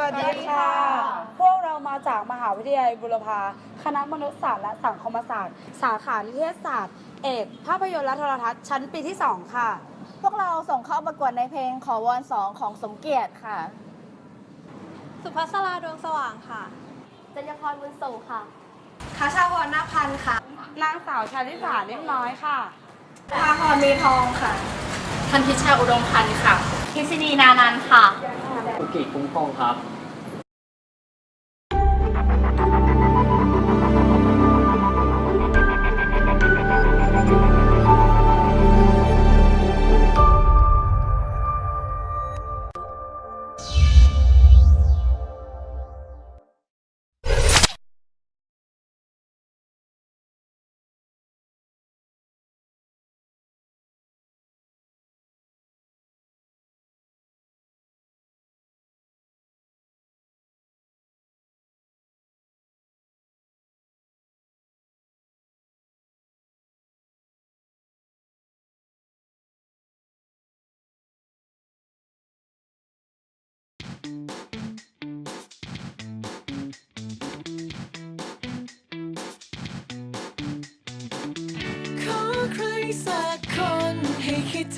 วัสดีค่ะ พวกเรามาจากมหาวิทยาลัยบุรพา คณะมนุษยศาสตร์และสังคมศาสตร์ สาขานิเทศศาสตร์ เอก ภาพยนตร์และโทรทัศน์ชั้นปีที่ 2 ค่ะ พวกเราส่งเข้าประกวดในเพลงขอวอนสองของสมเกียรติค่ะ สุภัสราดวงสว่างค่ะ จัญญพรบุญส่งค่ะคาชาวรนาพันธ์ค่ะ นางสาวชาลิสานิ่มน้อยค่ะพาพรมีทองค่ะทันพิชาอุดมพันธ์ค่ะ คิสินีนานันท์ค่ะ คุกิจคุ้มครองครับ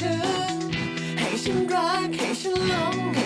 ถึง ให้ฉันรักให้ฉันหลง